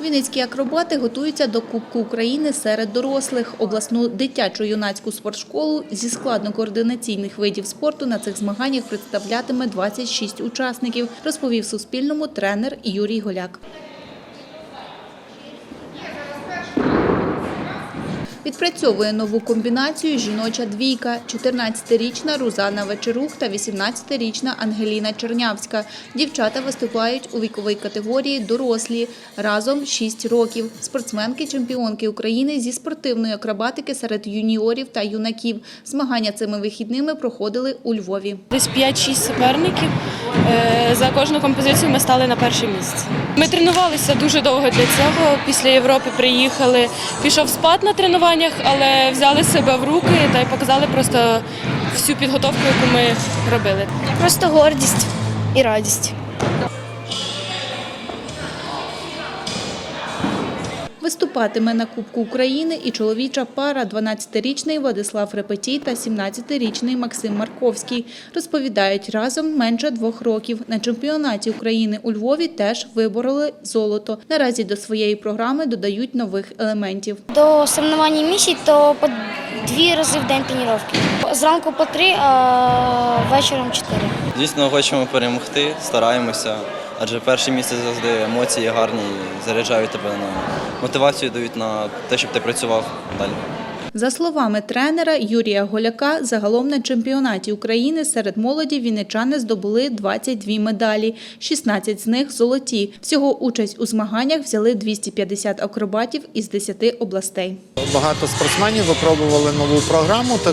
Вінницькі акробати готуються до Кубку України серед дорослих. Обласну дитячо-юнацьку спортшколу зі складно-координаційних видів спорту на цих змаганнях представлятиме 26 учасників, розповів Суспільному тренер Юрій Голяк. Відпрацьовує нову комбінацію жіноча двійка – 14-річна Рузана Вечерук та 18-річна Ангеліна Чернявська. Дівчата виступають у віковій категорії дорослі. Разом 6 років. Спортсменки-чемпіонки України зі спортивної акробатики серед юніорів та юнаків. Змагання цими вихідними проходили у Львові. Десь 5-6 суперників. Е, За кожну композицію ми стали на перше місце. Ми тренувалися дуже довго для цього. Після Європи приїхали. Пішов спад на тренуваннях, але взяли себе в руки та й показали просто всю підготовку, яку ми робили. Просто гордість і радість. Виступатиме на Кубку України і чоловіча пара 12-річний Владислав Репетій та 17-річний Максим Марковський. Розповідають, разом менше двох років. На чемпіонаті України у Львові теж вибороли золото. Наразі до своєї програми додають нових елементів. До соревнування місій то по дві рази в день тренування. Зранку по три, а вечором чотири. Звісно, хочемо перемогти, стараємося, адже перші місце завжди емоції гарні і заряджають тебе на мотивацію, дають на те, щоб ти працював далі. За словами тренера Юрія Голяка, загалом на чемпіонаті України серед молоді вінничани здобули 22 медалі, 16 з них золоті. Всього участь у змаганнях взяли 250 акробатів із 10 областей. Багато спортсменів випробували нову програму, е,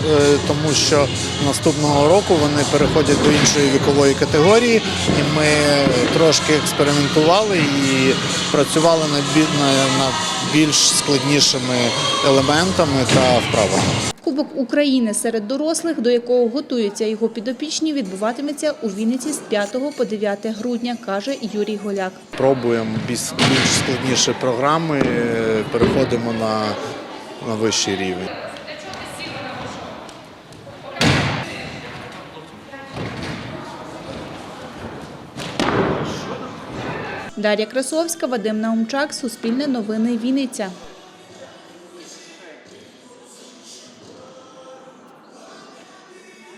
тому що наступного року вони переходять до іншої вікової категорії, і ми трошки експериментували і працювали над бі- над більш складнішими елементами та вправами. Кубок України серед дорослих, до якого готуються його підопічні, відбуватиметься у Вінниці з 5 по 9 грудня, каже Юрій Голяк. Пробуємо більш більш складніші програми, е, переходимо на, на вищий рівень. Дар'я Красовська, Вадим Наумчак, Суспільне новини Вінниця.